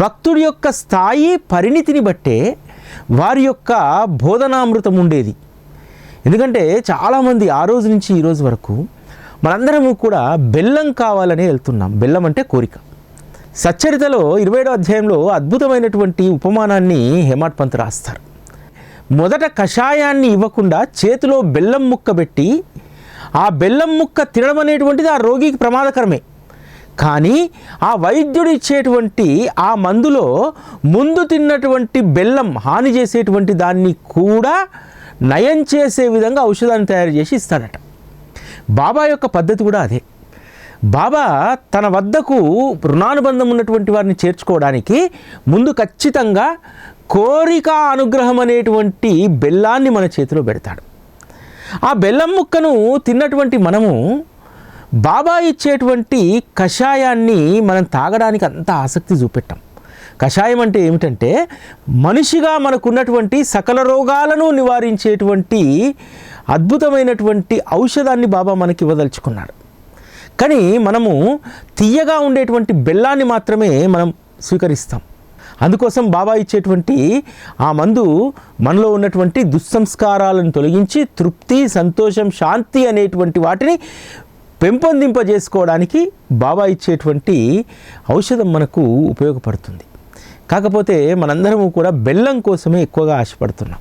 భక్తుడి యొక్క స్థాయి పరిణితిని బట్టే వారి యొక్క బోధనామృతం ఉండేది. ఎందుకంటే చాలామంది ఆ రోజు నుంచి ఈ రోజు వరకు మనందరము కూడా బెల్లం కావాలని వెళ్తున్నాం. బెల్లం అంటే కోరిక. సచ్చరితలో ఇరవైడో అధ్యాయంలో అద్భుతమైనటువంటి ఉపమానాన్ని హేమాట్ పంత్ రాస్తారు. మొదట కషాయాన్ని ఇవ్వకుండా చేతిలో బెల్లం ముక్క పెట్టి ఆ బెల్లం ముక్క తినడం అనేటువంటిది ఆ రోగికి ప్రమాదకరమే. కానీ ఆ వైద్యుడు ఇచ్చేటువంటి ఆ మందులో ముందు తిన్నటువంటి బెల్లం హాని చేసేటువంటి దాన్ని కూడా నయం చేసే విధంగా ఔషధాన్ని తయారు చేసి ఇస్తాడట బాబా యొక్క పద్ధతి కూడా అదే. బాబా తన వద్దకు రుణానుబంధం ఉన్నటువంటి వారిని చేర్చుకోవడానికి ముందు ఖచ్చితంగా కోరిక అనుగ్రహం అనేటువంటి బెల్లాన్ని మన చేతిలో పెడతాడు. ఆ బెల్లం ముక్కను తిన్నటువంటి మనము బాబా ఇచ్చేటువంటి కషాయాన్ని మనం తాగడానికి అంత ఆసక్తి చూపెట్టాం. కషాయం అంటే ఏమిటంటే మనిషిగా మనకున్నటువంటి సకల రోగాలను నివారించేటువంటి అద్భుతమైనటువంటి ఔషధాన్ని బాబా మనకి ఇవ్వదలుచుకున్నాడు. కానీ మనము తీయగా ఉండేటువంటి బెల్లాన్ని మాత్రమే మనం స్వీకరిస్తాం. అందుకోసం బాబా ఇచ్చేటువంటి ఆ మందు మనలో ఉన్నటువంటి దుస్సంస్కారాలను తొలగించి తృప్తి సంతోషం శాంతి అనేటువంటి వాటిని పెంపొందింపజేసుకోవడానికి బాబా ఇచ్చేటువంటి ఔషధం మనకు ఉపయోగపడుతుంది. కాకపోతే మనందరము కూడా బెల్లం కోసమే ఎక్కువగా ఆశపడుతున్నాం.